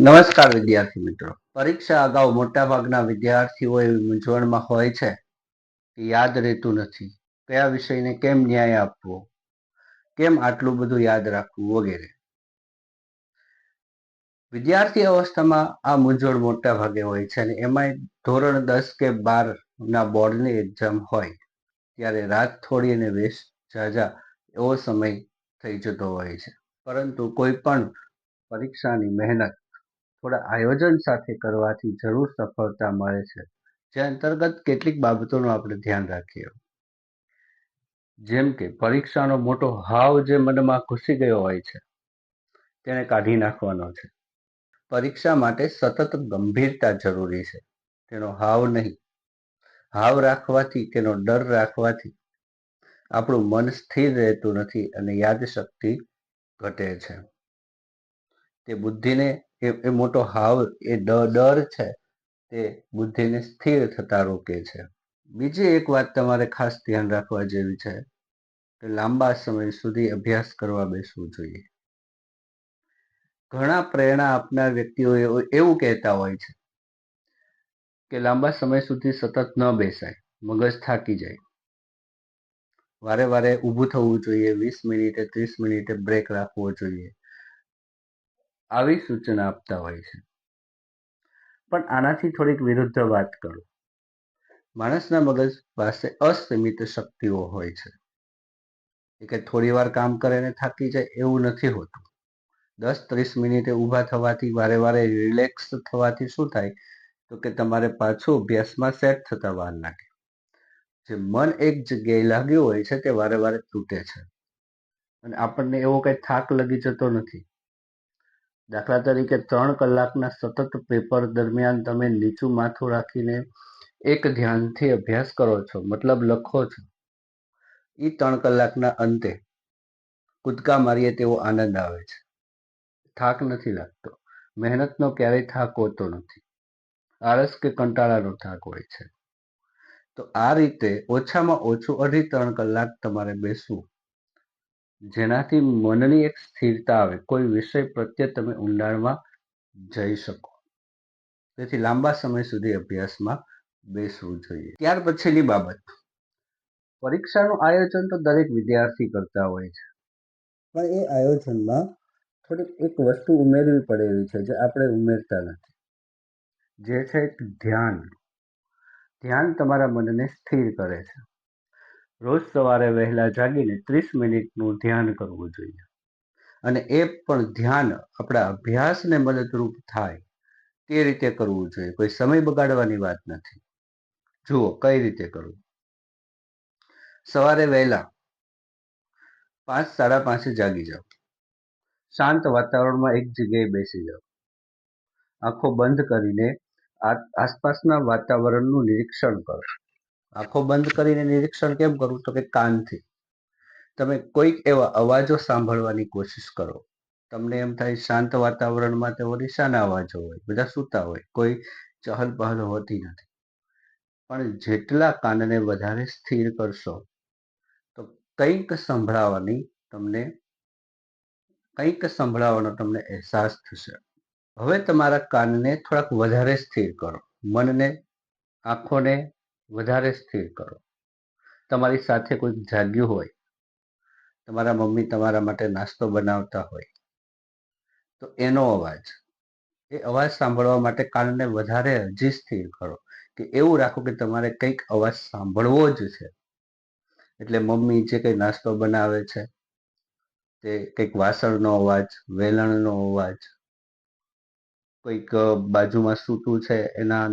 નમસ્કાર વિદ્યાર્થી મિત્રો. પરીક્ષા અગાઉ મોટાભાગના વિદ્યાર્થીઓ એવી મૂંઝવણમાં હોય છે કે યાદ રહેતું નથી. કયા વિષયને કેમ ન્યાય આપવો? કેમ આટલું બધું યાદ રાખવું વગેરે? વિદ્યાર્થી અવસ્થામાં આ મૂંઝવણ મોટા ભાગે હોય છે અને એમાંય ધોરણ દસ કે બાર ના બોર્ડની એક્ઝામ હોય ત્યારે રાત થોડી અને વેશ ઝાઝા એવો સમય થઈ જતો હોય છે. પરંતુ કોઈ પણ પરીક્ષાની મહેનત થોડા આયોજન સાથે કરવાથી જરૂર સફળતા મળે છે. જે અંતર્ગત કેટલીક બાબતોનું આપણે ધ્યાન રાખીએ. જેમ કે પરીક્ષાનો મોટો હાવ જે મનમાં ઘૂસી ગયો હોય છે, તેને કાઢી નાખવાનો છે. પરીક્ષા માટે સતત ગંભીરતા જરૂરી છે. તેનો હાવ નહીં. હાવ રાખવાથી, તેનો ડર રાખવાથી આપણું મન સ્થિર રહેતું નથી અને યાદશક્તિ ઘટે છે. તે બુદ્ધિને એ એ મોટો હાવ, એ ડર છે, તે બુદ્ધિને સ્થિર થતા રોકે છે. બીજી એક વાત તમારે ખાસ ધ્યાન રાખવા જેવી છે કે લાંબા સમય સુધી અભ્યાસ કરવા બેસવું જોઈએ. ઘણા પ્રેરણા આપનાર વ્યક્તિઓ એવું કહેતા હોય છે કે લાંબા સમય સુધી સતત ન બેસાય, મગજ થાકી જાય. વારે વારે ઊભું થવું જોઈએ, વીસ મિનિટે ત્રીસ મિનિટે બ્રેક રાખવો જોઈએ. આવી સૂચના આપતા હોય છે. પણ આનાથી થોડીક વિરુદ્ધ વાત કરું. માણસના મગજ પાસે અસીમિત શક્તિઓ હોય છે. કે થોડી વાર કામ કરે ને થાકી જાય એવું નથી હોતું. દસ ત્રીસ મિનિટે ઊભા થવાથી, વારે વારે રિલેક્સ થવાથી શું થાય? તો કે તમારે પાછું અભ્યાસમાં સેટ થતા વાર લાગે. જે મન એક જગ્યાએ લાગ્યું હોય છે તે વારે વારે તૂટે છે. અને આપણને એવો કઈ થાક લગી જતો નથી. દાખલા તરીકે ત્રણ કલાકના સતત પેપર દરમિયાન તમે નીચું માથું રાખીને એક ધ્યાનથી અભ્યાસ કરો છો, મતલબ લખો છો. એ ત્રણ કલાકના અંતે કૂદકા મારીએ તેવો આનંદ આવે છે. થાક નથી લાગતો. મહેનતનો ક્યારેય થાક હોતો નથી. આળસ કે કંટાળાનો થાક હોય છે. તો આ રીતે ઓછામાં ઓછું અઢી ત્રણ કલાક તમારે બેસવું જેનાથી મનની એક સ્થિરતા આવે. કોઈ વિષય પ્રત્યે તમે ઊંડાણમાં જઈ શકો. તેથી લાંબા સમય સુધી અભ્યાસમાં બેસવું જોઈએ. ત્યાર પછીની બાબત. પરીક્ષાનું આયોજન તો દરેક વિદ્યાર્થી કરતા હોય છે. પણ એ આયોજનમાં થોડીક એક વસ્તુ ઉમેરવી પડે એવી છે જે આપણે ઉમેરતા નથી. જે છે ધ્યાન. ધ્યાન તમારા મનને સ્થિર કરે છે. રોજ સવારે વહેલા જાગીને ત્રીસ મિનિટનું ધ્યાન કરવું જોઈએ. અને એ પણ ધ્યાન આપણા અભ્યાસને મદદરૂપ થાય તે રીતે કરવું જોઈએ. કોઈ સમય બગાડવાની વાત નથી. જુઓ, કઈ રીતે કરવું? સવારે વહેલા પાંચ, સાડા પાંચે જાગી જાઓ. શાંત વાતાવરણમાં એક જગ્યાએ બેસી જાઓ. આંખો બંધ કરીને આસપાસના વાતાવરણનું નિરીક્ષણ કરો. આંખો બંધ કરીને નિરીક્ષણ કેમ કરવું તો કે કાનથી. તમે કોઈક એવા અવાજો સાંભળવાની કોશિશ કરો. તમને એમ થાય શાંત વાતાવરણમાં તે વળી અવાજો હોય, બધા સૂતા હોય, કોઈ ચહલ પહલ હોતી નથી. પણ જેટલા કાનને વધારે સ્થિર કરશો, તો કંઈક સંભળાવવાની તમને, કંઈક સંભળાવવાનો તમને અહેસાસ થશે. હવે તમારા કાનને થોડાક વધારે સ્થિર કરો. મનને, આંખોને વધારે સ્થિર કરો. તમારી સાથે કોઈક જાગ્યું હોય, તમારા મમ્મી તમારા માટે નાસ્તો બનાવતા હોય, તો એનો અવાજ, એ અવાજ સાંભળવા માટે કાનને વધારે હજી સ્થિર કરો કે એવું રાખો કે તમારે કંઈક અવાજ સાંભળવો જ છે. એટલે મમ્મી જે કંઈ નાસ્તો બનાવે છે, તે કંઈક વાસણનો અવાજ, વેલણનો અવાજ, કોઈક બાજુમાં સૂતું છે એના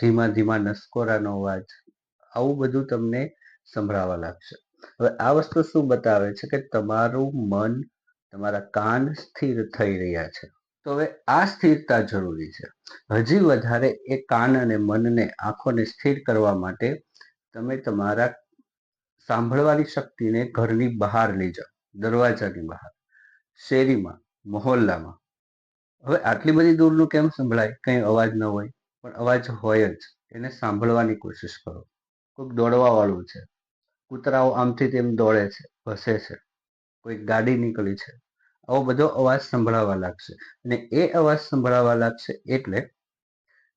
ધીમા ધીમા નસકોરાનો અવાજ આવું બધું તમને સંભળાવા લાગશે. હવે આ વસ્તુ શું બતાવે છે કે તમારું મન, તમારા કાન સ્થિર થઈ રહ્યા છે. તો હવે આ સ્થિરતા જરૂરી છે. હજી વધારે એ કાન અને મનને આંખોને સ્થિર કરવા માટે તમે તમારા સાંભળવાની શક્તિને ઘરની બહાર લઈ જાઓ, દરવાજાની બહાર, શેરીમાં, મહોલ્લામાં. હવે આટલી બધી દૂરનું કેમ સંભળાય? કંઈ અવાજ ન હોય. પણ અવાજ હોય જ. એને સાંભળવાની કોશિશ કરો. કોઈક દોડવા વાળું છે. કૂતરાઓ આમથી તેમ દોડે છે ભસે છે, કોઈક ગાડી નીકળી છે. આવો બધો અવાજ સંભળાવા લાગશે. અને એ અવાજ સંભળાવા લાગશે એટલે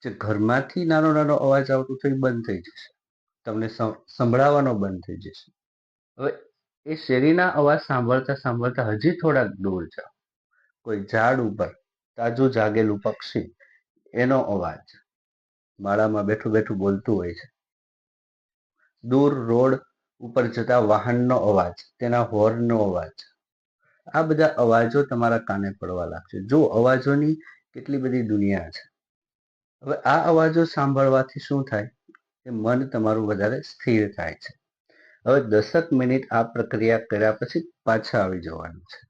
જે ઘરમાંથી નાનો નાનો અવાજ આવતો હતો બંધ થઈ જશે. તમને સંભળાવાનો બંધ થઈ જશે. હવે એ શેરીના અવાજ સાંભળતા સાંભળતા હજી થોડાક દૂર જાઓ. કોઈ ઝાડ ઉપર, તાજું જાગેલું પક્ષી, એનો અવાજ માળામાં બેઠું બેઠું બોલતું હોય છે. દૂર રોડ ઉપર જતા વાહનનો અવાજ, તેના હોર્નનો અવાજ. આ બધા અવાજો તમારા કાને પડવા લાગશે. જો અવાજોની કેટલી બધી દુનિયા છે. હવે આ અવાજો સાંભળવાથી શું થાય? એ મન તમારું વધારે સ્થિર થાય છે. હવે દસક મિનિટ આ પ્રક્રિયા કર્યા પછી પાછા આવી જવાનું છે.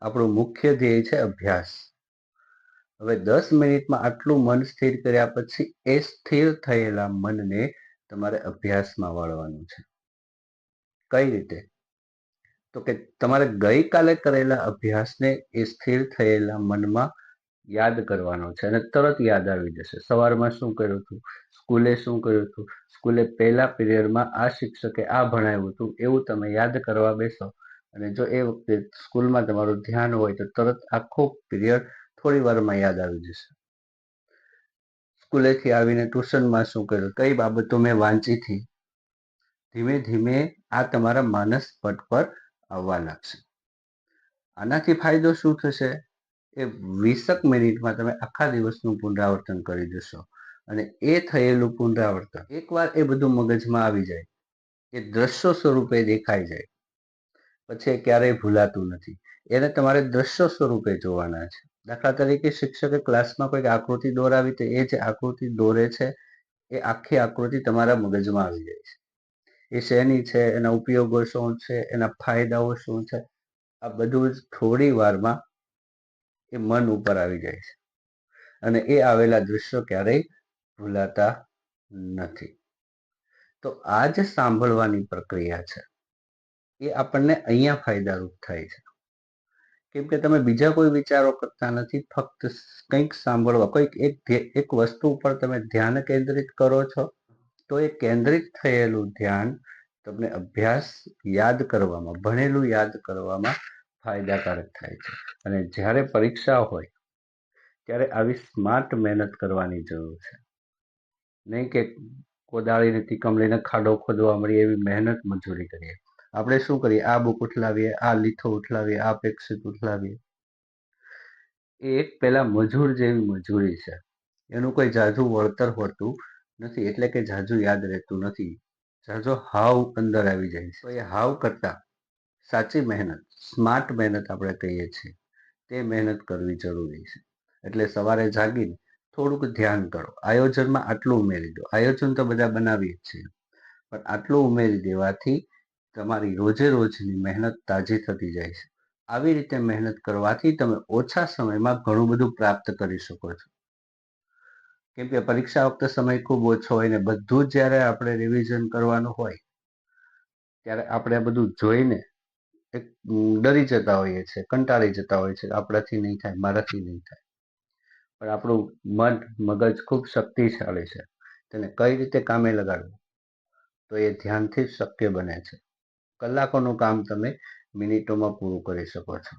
આપણું મુખ્ય ધ્યેય છે અભ્યાસ. હવે દસ મિનિટમાં આટલું મન સ્થિર કર્યા પછી એ સ્થિર થયેલા મનને તમારે અભ્યાસમાં વાળવાનું છે. કઈ રીતે? તો કે તમારે ગઈકાલે કરેલા અભ્યાસને એ સ્થિર થયેલા મનમાં યાદ કરવાનો છે અને તરત યાદ આવી જશે. સવારમાં શું કર્યું હતું? સ્કૂલે શું કર્યું હતું? સ્કૂલે પહેલા પીરિયડમાં આ શિક્ષકે આ ભણાવ્યું હતું, એવું તમે યાદ કરવા બેસો. અને જો એ વખતે સ્કૂલમાં તમારું ધ્યાન હોય તો તરત આખો પીરિયડ થોડી વારમાં યાદ આવી જશે. સ્કૂલેથી આવીને ટ્યુશનમાં શું કર્યું? કઈ બાબતો મેં વાંચી હતી? ધીમે ધીમે આ તમારા માનસ પટ પર આવવા લાગશે. આનાથી ફાયદો શું થશે? એ વીસક મિનિટમાં તમે આખા દિવસનું પુનરાવર્તન કરી દેશો. અને એ થયેલું પુનરાવર્તન, એકવાર એ બધું મગજમાં આવી જાય, એ દ્રશ્યો સ્વરૂપે દેખાઈ જાય. પછી એ ક્યારેય ભૂલાતું નથી. એને તમારે દ્રશ્યો સ્વરૂપે જોવાના છે. દાખલા તરીકે શિક્ષકે ક્લાસમાં કોઈક આકૃતિ દોરાવી તો એ જે આકૃતિ દોરે છે, એ આખી આકૃતિ તમારા મગજમાં આવી જાય છે. એ શેની છે, એના ઉપયોગો શું છે, એના ફાયદાઓ શું છે, આ બધું જ થોડી વારમાં એ મન ઉપર આવી જાય છે. અને એ આવેલા દૃશ્યો ક્યારેય ભૂલાતા નથી. તો આ જે સાંભળવાની પ્રક્રિયા છે. એ આપણને અહીંયા ફાયદારૂપ થાય છે. કેમ કે તમે બીજા કોઈ વિચારો કરતા નથી, ફક્ત કંઈક સાંભળવા, કોઈક એક એક વસ્તુ ઉપર તમે ધ્યાન કેન્દ્રિત કરો છો, તો એ કેન્દ્રિત થયેલું ધ્યાન તમને અભ્યાસ યાદ કરવામાં, ભણેલું યાદ કરવામાં ફાયદાકારક થાય છે. અને જ્યારે પરીક્ષા હોય, ત્યારે આવી સ્માર્ટ મહેનત કરવાની જરૂર છે. નહીં કે કોદાળીને તીકમ લઈને ખાડો ખોદવા મળી એવી મહેનત મજૂરી કરીએ. આપણે શું કરીએ? આ બુક ઉઠલાવીએ આ લીથો ઉઠલાવીએ આ પેક્ષિત ઉઠલાવીએ એ એક પેલા મજૂર જેવી મજૂરી છે. એનું કોઈ જાજુ વળતર હોતું નથી, એટલે કે જાજુ યાદ રહેતું નથી. જાજો હાવ અંદર આવી જાય છે. એ હાવ કરતા સાચી મહેનત સ્માર્ટ મહેનત આપણે કહીએ છીએ. તે મહેનત કરવી જરૂરી છે. એટલે સવારે જાગીને થોડુંક ધ્યાન કરો. આયોજનમાં આટલું ઉમેરી દો. આયોજન તો બધા બનાવીએ છીએ. પણ આટલું ઉમેરી દેવાથી તમારી રોજે રોજની મહેનત તાજી થતી જાય છે. આવી રીતે મહેનત કરવાથી તમે ઓછા સમયમાં ઘણું બધું પ્રાપ્ત કરી શકો છો. કેમ કે પરીક્ષા વખતે સમય ખૂબ ઓછો હોય ને બધું જ જ્યારે આપણે રિવિઝન કરવાનું હોય, ત્યારે આપણે આ બધું જોઈને એક ડરી જતા હોઈએ છીએ, કંટાળી જતા હોઈએ છીએ આપણાથી નહીં થાય, મારાથી નહીં થાય. પણ આપણું મન, મગજ ખૂબ શક્તિશાળી છે. તેને કઈ રીતે કામે લગાડવું? તો એ ધ્યાનથી શક્ય બને છે. કલાકોનું કામ તમે મિનિટોમાં પૂરું કરી શકો છો.